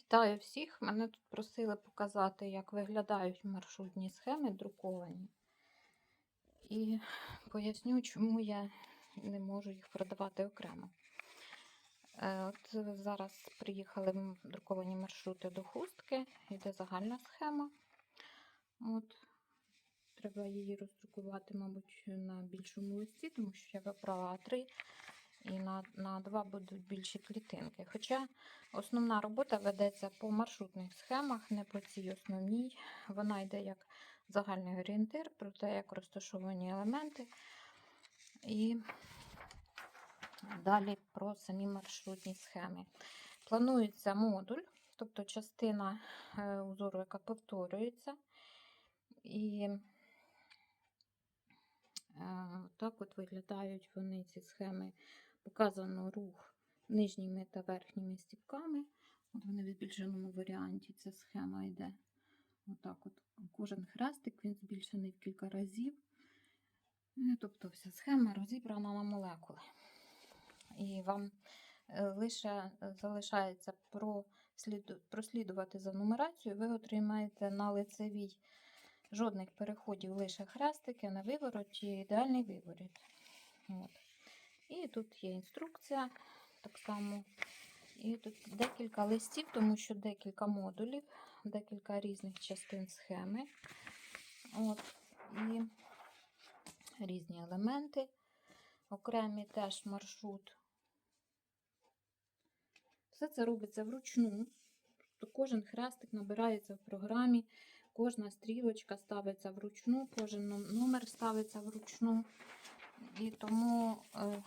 Вітаю всіх! Мене тут просили показати, як виглядають маршрутні схеми друковані. І поясню, чому я не можу їх продавати окремо. Е, От зараз приїхали друковані маршрути до хустки, йде загальна схема. От. Треба її роздрукувати, мабуть, на більшому листі, тому що я вибрала А3 і на, на два будуть більші клітинки. Хоча основна робота ведеться по маршрутних схемах, не по цій основній. Вона йде як загальний орієнтир про те, як розташовані елементи. І далі про самі маршрутні схеми. Планується модуль, тобто частина е, узору, яка повторюється. І е, так от виглядають вони, ці схеми. Показано рух нижніми та верхніми стіпками. От вони в збільшеному варіанті. Ця схема йде. Отак от. Кожен хрестик він збільшений в кілька разів. Е, Тобто вся схема розібрана на молекули. І вам е, лише залишається прослідувати за нумерацією, ви отримаєте на лицевій жодних переходів, лише хрестики на вивороті, ідеальний виворіт. От. І тут є інструкція так само. І тут декілька листів, тому що декілька модулів, декілька різних частин схеми. От. І різні елементи. Окремі теж маршрут. Все це робиться вручну. Тобто кожен хрестик набирається в програмі, кожна стрілочка ставиться вручну, кожен номер ставиться вручну. І тому е,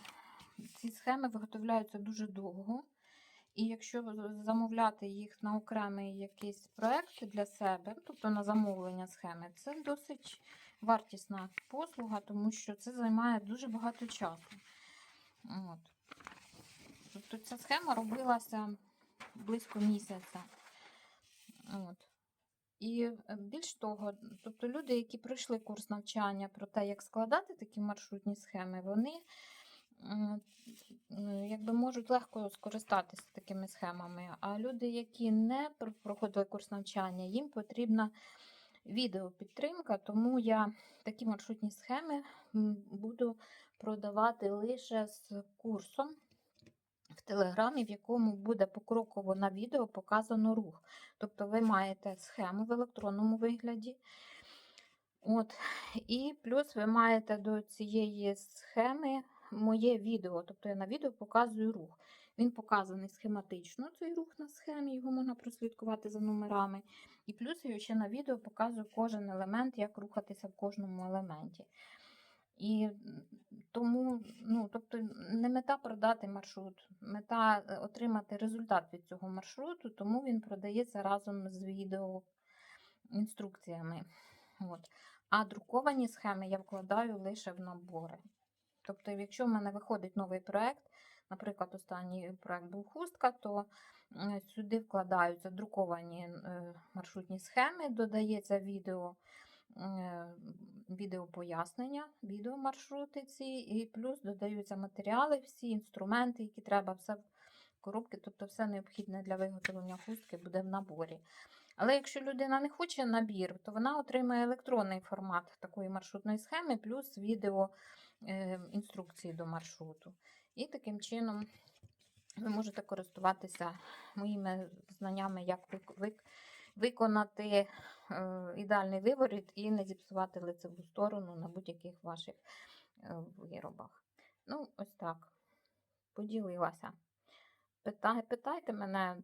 ці схеми виготовляються дуже довго. І якщо замовляти їх на окремий якийсь проект для себе, тобто на замовлення схеми, це досить вартісна послуга, тому що це займає дуже багато часу. От. Тобто ця схема робилася близько місяця. От. І е, більш того, тобто люди, які пройшли курс навчання про те, як складати такі маршрутні схеми, вони якби можуть легко скористатися такими схемами. А люди, які не проходили курс навчання, їм потрібна відеопідтримка, тому я такі маршрутні схеми буду продавати лише з курсом в Телеграмі, в якому буде покроково на відео показано рух. Тобто ви маєте схему в електронному вигляді. От. І плюс ви маєте до цієї схеми моє відео. Тобто я на відео показую рух. Він показаний схематично, цей рух на схемі, його можна прослідкувати за номерами. І плюс я ще на відео показую кожен елемент, як рухатися в кожному елементі. І тому, ну, тобто, не мета продати маршрут, мета е, отримати результат від цього маршруту, тому він продається разом з відео інструкціями. От. А друковані схеми я вкладаю лише в набори. Тобто, якщо в мене виходить новий проект, наприклад, останній проект був хустка, то сюди вкладаються друковані е, маршрутні схеми, додається відео, е, відео пояснення, відео маршрути ці, і плюс додаються матеріали, всі інструменти, які треба, все в коробки, тобто все необхідне для виготовлення хустки буде в наборі. Але якщо людина не хоче набір, то вона отримає електронний формат такої маршрутної схеми, плюс відео е, інструкції до маршруту. І таким чином ви можете користуватися моїми знаннями, як вик- вик- виконати е, ідеальний виворіт і не зіпсувати лицеву сторону на будь-яких ваших е, виробах. Ну, ось так. Поділилася. Питай, питайте мене,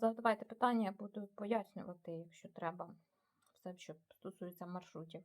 задавайте питання, я буду пояснювати, якщо треба, все, що стосується маршрутів.